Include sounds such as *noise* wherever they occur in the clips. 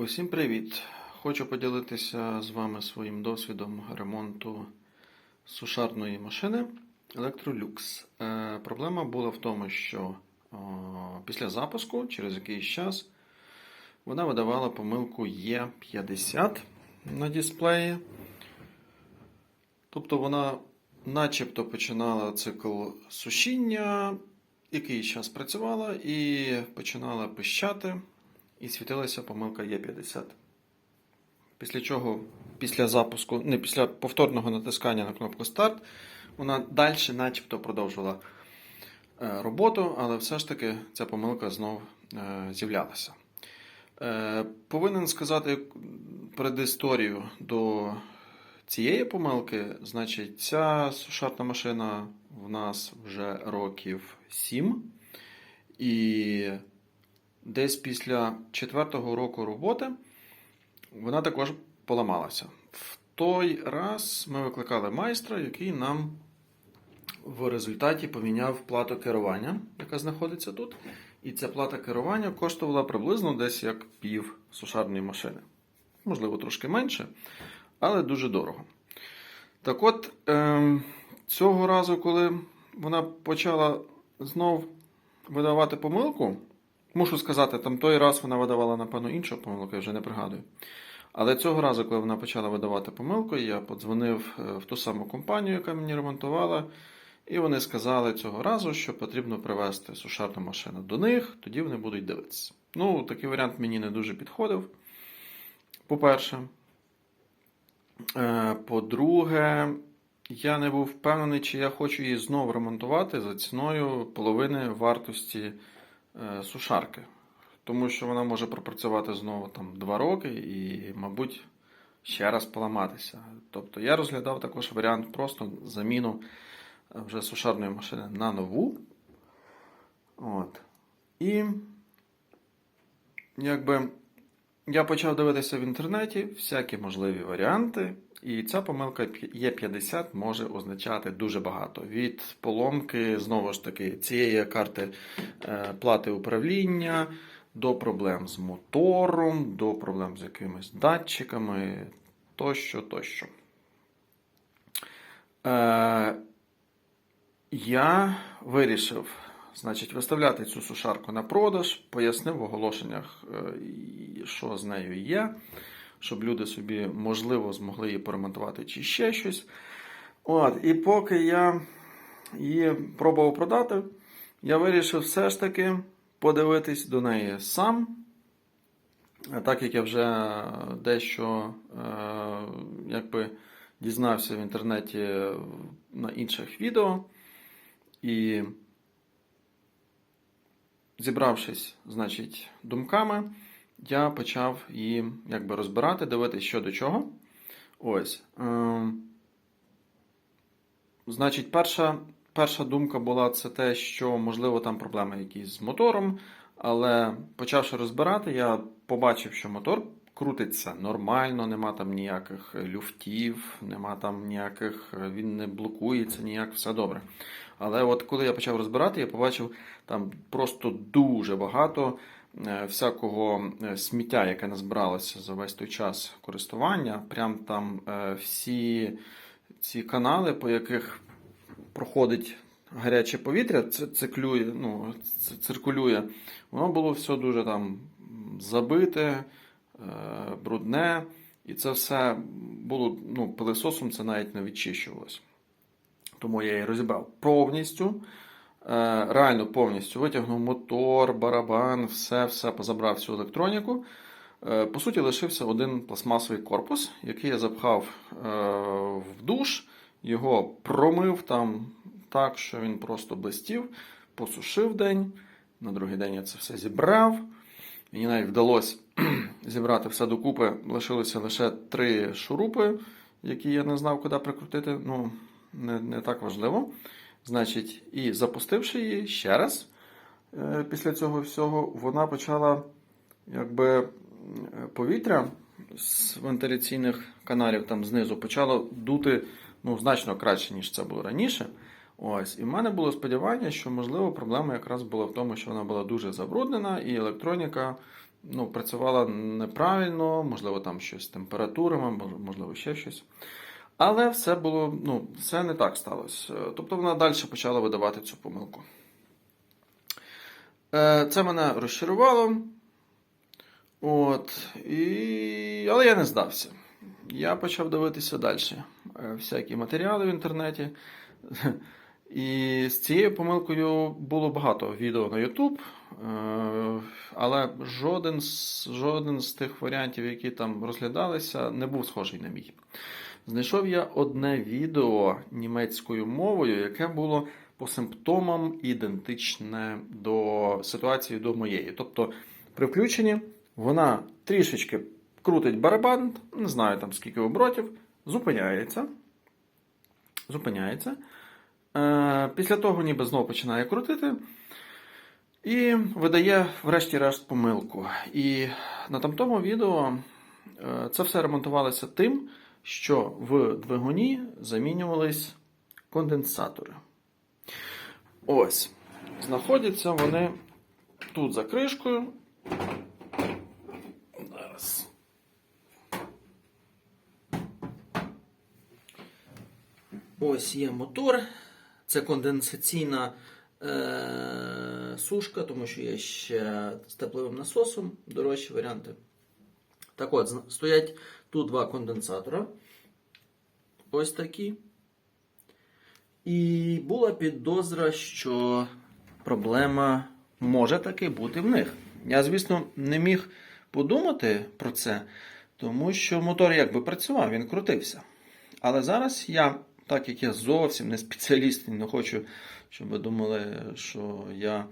Усім привіт! Хочу поділитися з вами своїм досвідом ремонту сушарної машини Electrolux. Е, проблема була в тому, що після запуску, через якийсь час, вона видавала помилку E50 на дисплеї. Тобто вона начебто починала цикл сушіння, якийсь час працювала і починала пищати, і світилася помилка Е50. Після чого, після запуску, не після повторного натискання на кнопку Старт, вона далі начебто продовжувала е, роботу, але все ж таки ця помилка знов е, з'являлася. Е, Повинен сказати предісторію до цієї помилки, значить, ця сушарна машина в нас вже років 7. І десь після четвертого року роботи вона також поламалася. В той раз ми викликали майстра, який нам в результаті поміняв плату керування, яка знаходиться тут. І ця плата керування коштувала приблизно десь як пів сушарної машини. Можливо, трошки менше, але дуже дорого. Так от, ем, цього разу, коли вона почала знов видавати помилку, мушу сказати, там той раз вона видавала, напевно, іншу помилку, я вже не пригадую. Але цього разу, коли вона почала видавати помилку, я подзвонив е, в ту саму компанію, яка мені ремонтувала, і вони сказали цього разу, що потрібно привезти сушарну машину до них, тоді вони будуть дивитися. Ну, такий варіант мені не дуже підходив. По-перше, Е, по-друге, я не був впевнений, чи я хочу її знову ремонтувати за ціною половини вартості сушарки. Тому що вона може пропрацювати знову там 2 роки і, мабуть, ще раз поламатися. Тобто я розглядав також варіант просто заміну е, вже сушарної машини на нову. От. І якби я почав дивитися в інтернеті всякі можливі варіанти, і ця помилка Е50 може означати дуже багато. Від поломки, знову ж таки, цієї карти е, плати управління, до проблем з мотором, до проблем з якимись датчиками тощо, тощо. Е, я вирішив значить, виставляти цю сушарку на продаж, пояснив в оголошеннях, е, що з нею є, щоб люди собі, можливо, змогли її поремонтувати чи ще щось. От, І поки я її пробував продати, я вирішив все ж таки подивитись до неї сам. Так як я вже дещо е, якби, дізнався в інтернеті на інших відео. І зібравшись, значить, думками, я почав її якби розбирати, дивитися, що до чого. Ось. Е, значить, перша, перша думка була це те, що, можливо, там проблеми якісь з мотором. Але почавши розбирати, я побачив, що мотор крутиться нормально, нема там ніяких люфтів, нема там ніяких, він не блокується, ніяк, все добре. Але от коли я почав розбирати, я побачив там просто дуже багато всякого е, сміття, яке назбиралося за весь той час користування. Прям там е, всі ці канали, по яких проходить гаряче повітря, це циклює, ну, це циркулює, воно було все дуже там забите, брудне. І це все було ну, пилисосом, це навіть не відчищувалось. Тому я її розібрав повністю. Реально повністю витягнув мотор, барабан, все все позабрав всю електроніку. По суті, лишився один пластмасовий корпус, який я запхав в душ, його промив там так, що він просто блистів, посушив день. На другий день я це все зібрав. Мені навіть вдалося *clears throat* зібрати все докупи. Лишилося лише три шурупи, які я не знав, куди прикрутити. Ну, не, не так важливо. Значить, і запустивши її ще раз, е, після цього всього, вона почала якби повітря з вентиляційних каналів там знизу почало дути ну, значно краще, ніж це було раніше. Ось, І в мене було сподівання, що, можливо, проблема якраз була в тому, що вона була дуже забруднена, і електроніка ну, працювала неправильно, можливо, там щось з температурами, можливо, ще щось. Але все було, ну, все не так сталося. Тобто вона далі почала видавати цю помилку. Е, Це мене розчарувало. От, і... Але я не здався. Я почав дивитися далі е, всякі матеріали в інтернеті. І з цією помилкою було багато відео на YouTube, е, але жоден з, жоден з тих варіантів, які там розглядалися, не був схожий на мій. Знайшов я одне відео німецькою мовою, яке було по симптомам ідентичне до ситуації до моєї. Тобто, при включенні вона трішечки крутить барабан, не знаю там скільки оборотів, зупиняється. Зупиняється. Е, Після того ніби знову починає крутити. І видає, врешті-решт, помилку. І на тамтому відео е, це все ремонтувалося тим, що в двигуні замінювались конденсатори. Ось. Знаходяться вони тут за кришкою. Зараз. Ось є мотор. Це конденсаційна е- сушка, тому що є ще з тепловим насосом дорожчі варіанти. Так от, стоять тут два конденсатора. Ось такі. І була підозра, що проблема може таки бути в них. Я, звісно, не міг подумати про це, тому що мотор якби працював, він крутився. Але зараз я, так як я зовсім не спеціаліст не хочу, щоб ви думали, що я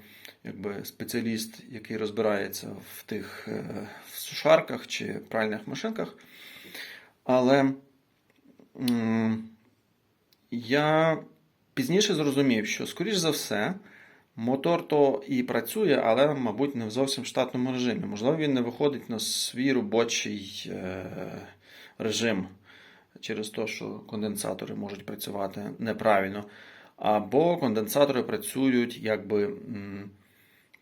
якби спеціаліст, який розбирається в тих е, в сушарках чи пральних машинках. Але я пізніше зрозумів, що, скоріш за все, мотор то і працює, але, мабуть, не в зовсім штатному режимі. Можливо, він не виходить на свій робочий е, режим через те, що конденсатори можуть працювати неправильно. Або конденсатори працюють, якби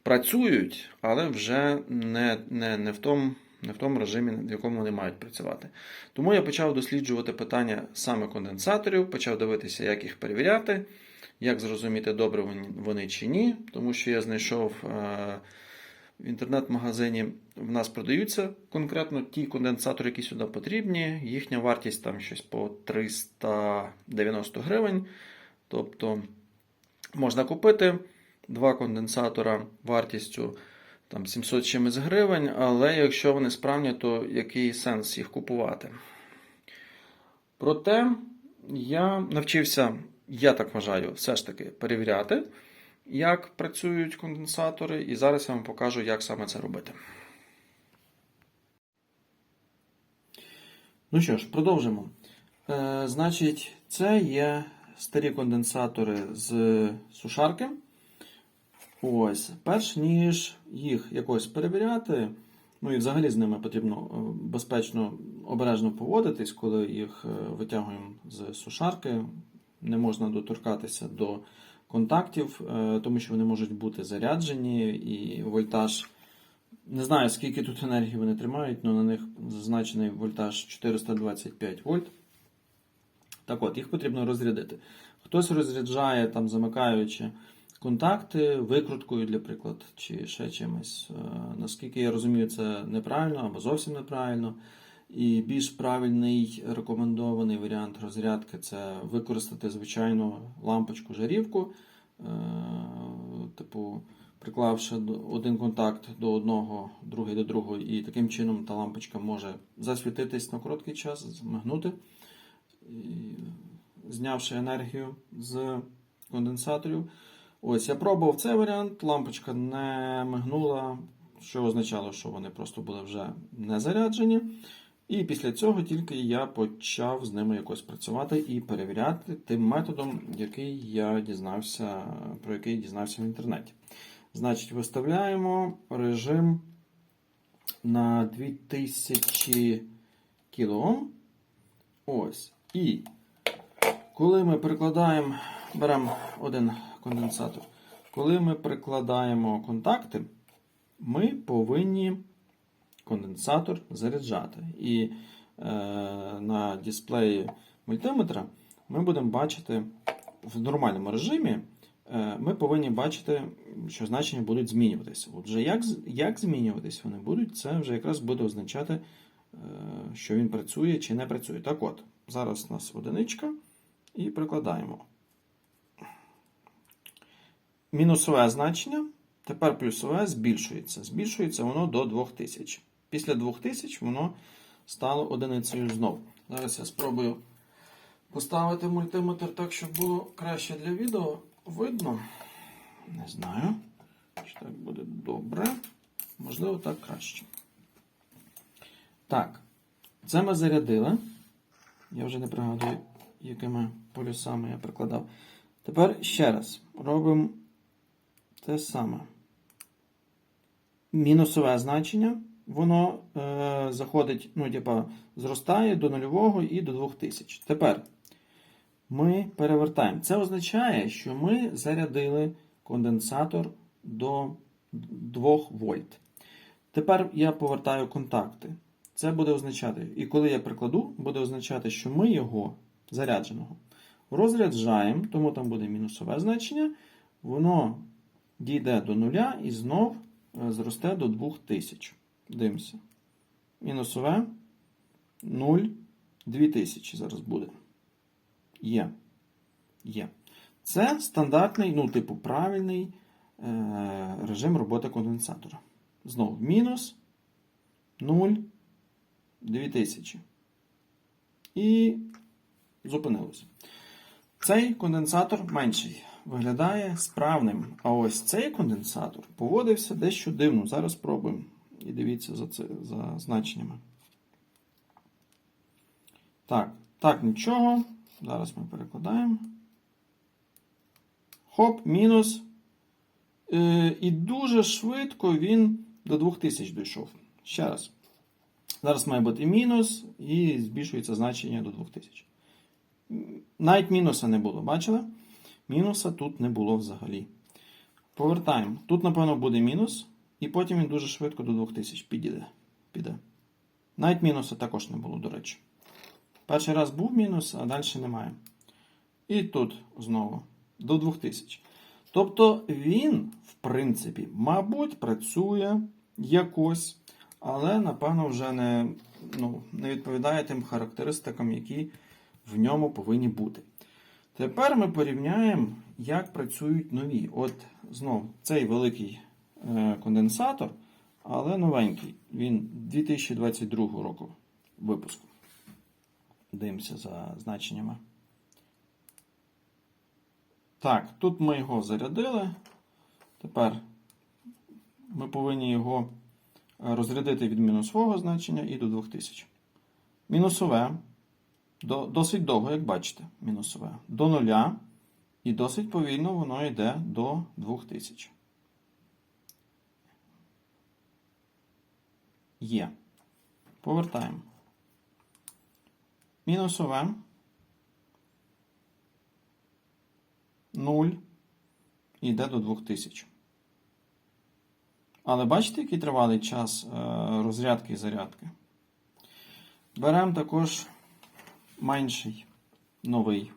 працюють, але вже не, не, не, в тому, не в тому режимі, в якому вони мають працювати. Тому я почав досліджувати питання саме конденсаторів, почав дивитися, як їх перевіряти, як зрозуміти, добре вони- чи ні, тому що я знайшов. е, В інтернет-магазині в нас продаються конкретно ті конденсатори, які сюди потрібні. Їхня вартість там щось по 390 гривень. Тобто можна купити два конденсатора вартістю там 700 чимось гривень, але якщо вони справні, то який сенс їх купувати? Проте я навчився, я так вважаю, все ж таки перевіряти, як працюють конденсатори, і зараз я вам покажу, як саме це робити. Ну що ж, продовжимо. Е, значить, це є старі конденсатори з сушарки. Ось, перш ніж їх якось перевіряти, ну і взагалі з ними потрібно е, безпечно обережно поводитись, коли їх е, витягуємо з сушарки. Не можна доторкатися до контактів, е, тому що вони можуть бути заряджені і вольтаж. Не знаю, скільки тут енергії вони тримають, але на них зазначений вольтаж 425 вольт. Так от, їх потрібно розрядити. Хтось розряджає, там, замикаючи контакти, викруткою, для приклад, чи ще чимось. Е, Наскільки я розумію, це неправильно або зовсім неправильно. І більш правильний рекомендований варіант розрядки це використати звичайну лампочку жарівку, е, типу, приклавши один контакт до одного, другий до другого, і таким чином та лампочка може засвітитись на короткий час, змигнути, знявши енергію з конденсаторів. Ось я пробував цей варіант, лампочка не мигнула, що означало, що вони просто були вже не заряджені. І після цього тільки я почав з ними якось працювати і перевіряти тим методом, який я дізнався, про який дізнався в інтернеті. Значить, виставляємо режим на 2000 кОм. Ось. І коли ми прикладаємо, беремо один конденсатор, коли ми прикладаємо контакти, ми повинні конденсатор заряджати. І е, на дисплеї мультиметра ми будемо бачити в нормальному режимі. е, Ми повинні бачити, що значення будуть змінюватися. Отже, як, як змінюватись вони будуть, це вже якраз буде означати, е, що він працює чи не працює. Так от, зараз у нас одиничка і прикладаємо. Мінусове значення, тепер плюсове збільшується. Збільшується воно до 2000. Після 2000 воно стало одиницею знову. Зараз я спробую поставити мультиметр так, щоб було краще для відео видно. Не знаю, чи так буде добре. Можливо, так краще. Так, це ми зарядили. Я вже не пригадую, якими полюсами я прикладав. Тепер ще раз робимо те саме. Мінусове значення, воно е, заходить, ну, типа, зростає до нульового і до 2000. Тепер ми перевертаємо. Це означає, що ми зарядили конденсатор до 2 вольт. Тепер я повертаю контакти. Це буде означати, і коли я прикладу, буде означати, що ми його зарядженого розряджаємо, тому там буде мінусове значення, воно дійде до нуля і знов е, зросте до 2000. Дивимося. Мінусове 0, 2000 зараз буде. Є. Є. Це стандартний, ну, типу, правильний е, режим роботи конденсатора. Знову мінус 0, 2000. І зупинилося. Цей конденсатор менший. Виглядає справним. А ось цей конденсатор поводився дещо дивно. Зараз спробуємо. І дивіться за, це, за значеннями. Так, так, нічого. Зараз ми перекладаємо. Хоп, мінус. Е, і дуже швидко він до 2000 дійшов. Ще раз. Зараз має бути мінус, і збільшується значення до 2000. Навіть мінуса не було, бачили? Мінуса тут не було взагалі. Повертаємо. Тут, напевно, буде мінус, і потім він дуже швидко до 2000 підійде. піде. Навіть мінуса також не було, до речі. Перший раз був мінус, а далі немає. І тут знову до 2000. Тобто він, в принципі, мабуть, працює якось, але, напевно, вже не, ну, не відповідає тим характеристикам, які в ньому повинні бути. Тепер ми порівняємо, як працюють нові. От знов цей великий е, конденсатор, але новенький. Він 2022 року випуску. Дивимося за значеннями. Так, тут ми його зарядили. Тепер ми повинні його розрядити від мінусового значення і до 2000. Мінусове. До, досить довго, як бачите, мінусове. До нуля. І досить повільно воно йде до 2000. Є. Повертаємо. Мінусове. 0. Йде до 2000. Але бачите, який тривалий час е, розрядки і зарядки? Беремо також менший новий.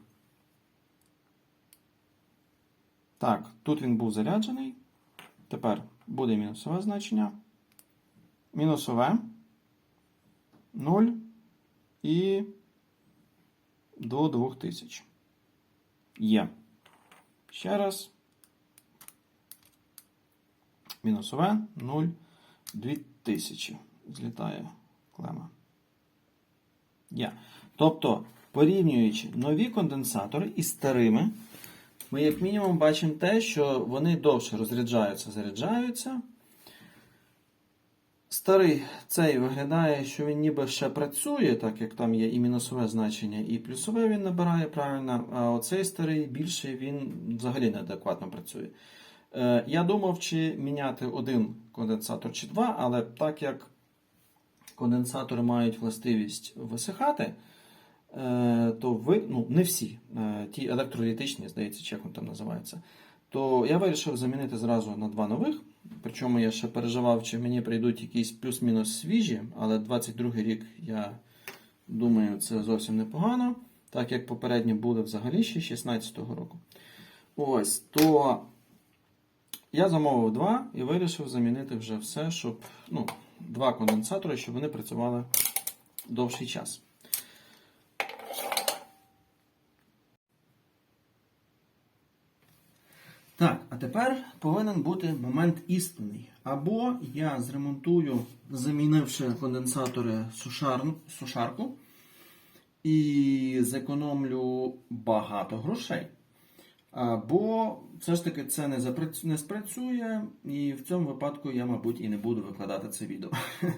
Так, тут він був заряджений. Тепер буде мінусове значення. Мінусове 0 і до 2000. Є. Ще раз. Мінусове 0, 2000. Злітає клема. Є. Тобто, порівнюючи нові конденсатори із старими, ми, як мінімум, бачимо те, що вони довше розряджаються, заряджаються. Старий цей виглядає, що він ніби ще працює, так як там є і мінусове значення, і плюсове він набирає правильно. А оцей старий більше він взагалі неадекватно працює. Е, я думав, чи міняти один конденсатор чи два, але так як конденсатори мають властивість висихати, то ви, ну, не всі, е, ті електролітичні, здається, чи як вони там називаються, то я вирішив замінити зразу на два нових. Причому я ще переживав, чи мені прийдуть якісь плюс-мінус свіжі, але 22 рік, я думаю, це зовсім непогано. Так як попередні були взагалі ще 16-го року. Ось, то я замовив два і вирішив замінити вже все, щоб ну, два конденсатори, щоб вони працювали довший час. Так, а тепер повинен бути момент істинний. Або я зремонтую, замінивши конденсатори сушар... сушарку, і зекономлю багато грошей. Або все ж таки це не, запрацю... не спрацює, і в цьому випадку я, мабуть, і не буду викладати це відео. *laughs*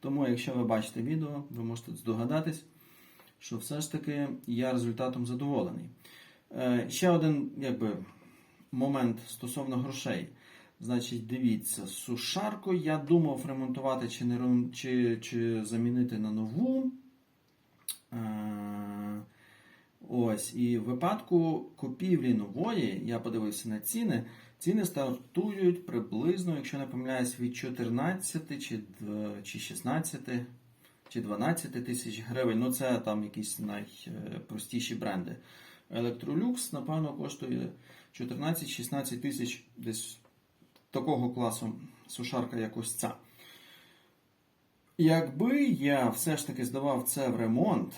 Тому, якщо ви бачите відео, ви можете здогадатись, що все ж таки я результатом задоволений. Е, Ще один, якби момент стосовно грошей. Значить, дивіться, сушарку я думав ремонтувати чи, не, чи, чи замінити на нову. Е, Ось, і в випадку купівлі нової, я подивився на ціни. Ціни стартують приблизно, якщо не помиляюсь, від 14 чи, чи 16 чи 12 тисяч гривень. Ну, це там якісь найпростіші бренди. Electrolux, напевно, коштує 14-16 тисяч десь такого класу сушарка, як ось ця. Якби я все ж таки здавав це в ремонт,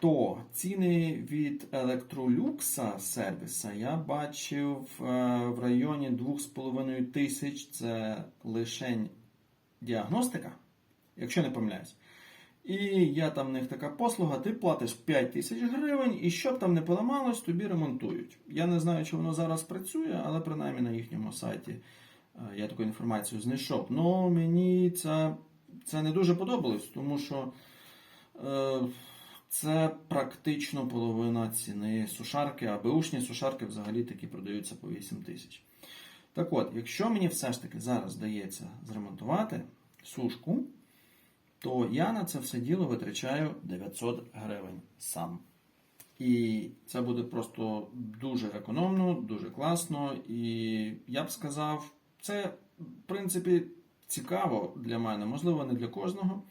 то ціни від Electrolux сервіса я бачив е, в районі 2,5 тисяч. Це лишень діагностика, якщо не помиляюсь. І я там в них така послуга, ти платиш 5 тисяч гривень, і щоб там не поламалось, тобі ремонтують. Я не знаю, чи воно зараз працює, але принаймні на їхньому сайті е, я таку інформацію знайшов. Ну мені це, це не дуже подобалось, тому що е, це практично половина ціни сушарки, а беушні сушарки взагалі такі продаються по 8 тисяч. Так от, якщо мені все ж таки зараз вдається зремонтувати сушку, то я на це все діло витрачаю 900 гривень сам. І це буде просто дуже економно, дуже класно. І я б сказав, це, в принципі, цікаво для мене, можливо, не для кожного.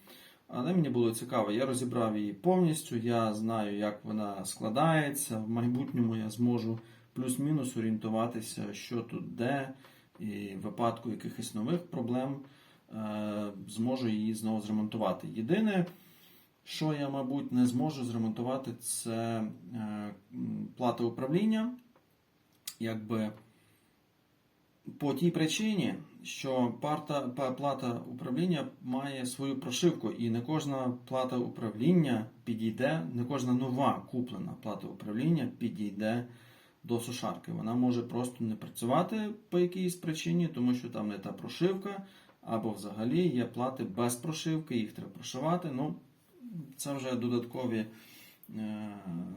Але мені було цікаво, я розібрав її повністю, я знаю, як вона складається. В майбутньому я зможу плюс-мінус орієнтуватися, що тут де, і в випадку якихось нових проблем зможу її знову зремонтувати. Єдине, що я, мабуть, не зможу зремонтувати, це е, плата управління. Якби по тій причині, що парта, плата управління має свою прошивку, і не кожна плата управління підійде, не кожна нова куплена плата управління підійде до сушарки. Вона може просто не працювати по якійсь причині, тому що там не та прошивка, або взагалі є плати без прошивки, їх треба прошивати. Ну, це вже додаткові е,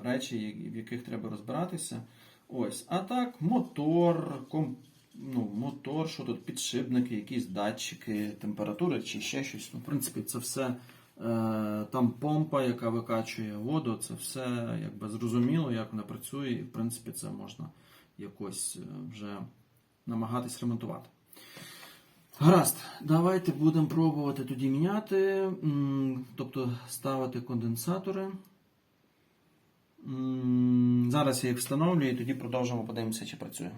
речі, в яких треба розбиратися. Ось, а так, мотор, ком, ну, мотор, що тут, підшипники, якісь датчики, температури чи ще щось. Ну, в принципі, це все е, там помпа, яка викачує воду, це все якби зрозуміло, як вона працює, і в принципі це можна якось е, вже намагатись ремонтувати. Гаразд, давайте будемо пробувати тоді міняти, тобто ставити конденсатори. Зараз я їх встановлюю і тоді продовжимо, подивимося, чи працює.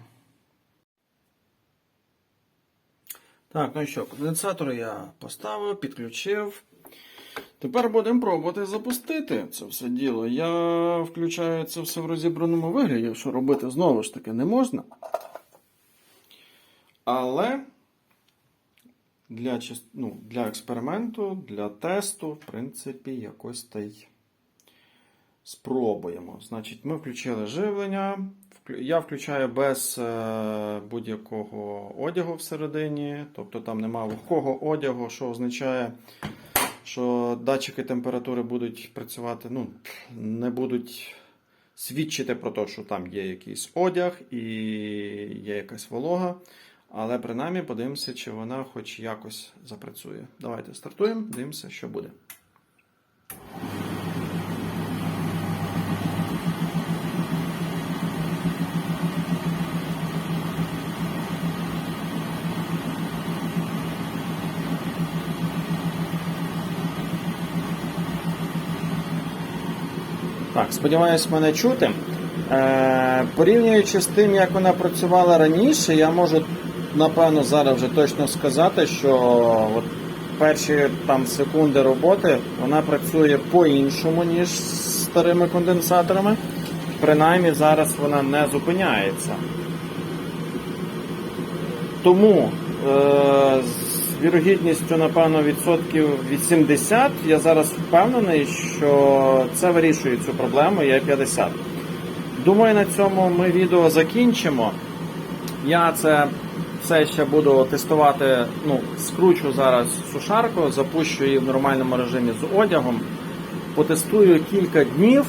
Так, ну що, конденсатори я поставив, підключив. Тепер будемо пробувати запустити це все діло. Я включаю це все в розібраному вигляді, що робити знову ж таки не можна. Але для, ну, для експерименту, для тесту, в принципі, якось та й спробуємо. Значить, ми включили живлення. Я включаю без е, будь-якого одягу всередині, тобто там нема вогкого одягу, що означає, що датчики температури будуть працювати, ну, не будуть свідчити про те, що там є якийсь одяг і є якась волога. Але принаймні подивимося, чи вона хоч якось запрацює. Давайте стартуємо, дивимося, що буде. Так, сподіваюсь, мене чути. Е, порівнюючи з тим, як вона працювала раніше, я можу напевно зараз вже точно сказати, що от перші там секунди роботи вона працює по-іншому, ніж з старими конденсаторами. Принаймні зараз вона не зупиняється. Тому е, з вірогідністю, напевно, відсотків 80 я зараз впевнений, що це вирішує цю проблему, є 50. Думаю, на цьому ми відео закінчимо. Я це все ще буду тестувати. Ну, скручу зараз сушарку, запущу її в нормальному режимі з одягом. Потестую кілька днів.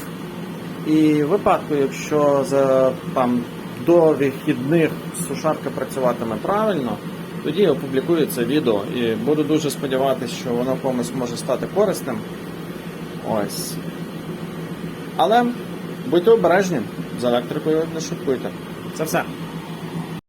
І в випадку, якщо за там до вихідних сушарка працюватиме правильно, тоді я опублікую це відео і буду дуже сподіватися, що воно комусь може стати корисним. Ось. Але будьте обережні з електрикою, не шуткуйте. Це все.